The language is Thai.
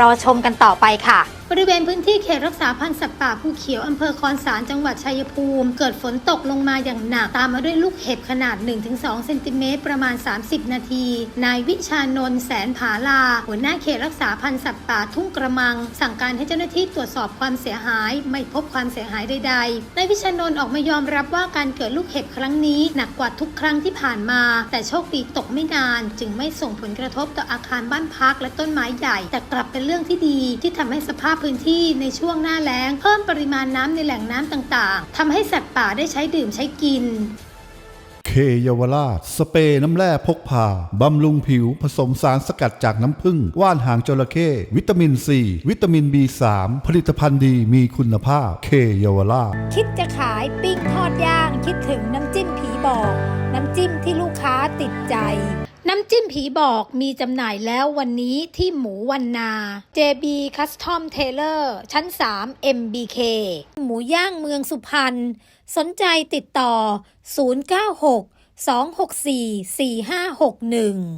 รอชมกันต่อไปค่ะ บริเวณพื้นที่เขตรักษาพันธุ์สัตว์ป่าภูเขียวอำเภอคอนสารจังหวัดชัยภูมิ เกิดฝนตกลงมาอย่างหนัก ตามมาด้วยลูกเห็บขนาด 1-2 เซนติเมตรประมาณ 30 นาที นายวิชานนท์แสนผาลา หัวหน้าเขตรักษาพันธุ์สัตว์ป่าทุ่งกระมัง สั่งการให้เจ้าหน้าที่ตรวจสอบความเสียหาย ไม่พบความเสียหายใดๆนายวิชานนท์ออกมายอมรับว่าการเกิดลูกเห็บครั้งนี้หนักกว่าทุกครั้งที่ผ่านมา แต่โชคดีตกไม่นาน จึงไม่ส่งผลกระทบต่ออาคารบ้านพักและต้นไม้ใหญ่ แต่กลับเป็นเรื่องที่ดีที่ทำให้สภาพพื้นที่ในช่วงหน้าแล้ง เพิ่มปริมาณน้ำในแหล่งน้ำต่างๆทำให้สัตว์ป่าได้ใช้ดื่มใช้กินเคเยาวราช สเปรย์น้ำแร่พกพา บำรุงผิวผสมสารสกัดจากน้ำผึ้งว่านหางจระเข้วิตามินซี วิตามิน B3 ผลิตภัณฑ์ดีมีคุณภาพ เคเยาวราช คิดจะขายปิ้งทอดย่าง คิดถึงน้ำจิ้มผีบอก น้ำจิ้มที่ลูกค้าติดใจ น้ำจิ้มผีบอกมีจำหน่ายแล้ววันนี้ที่หมูวันนา JB Custom Tailor ชั้น 3 MBK หมูย่างเมืองสุพรรณ สนใจติดต่อ 096 264 4561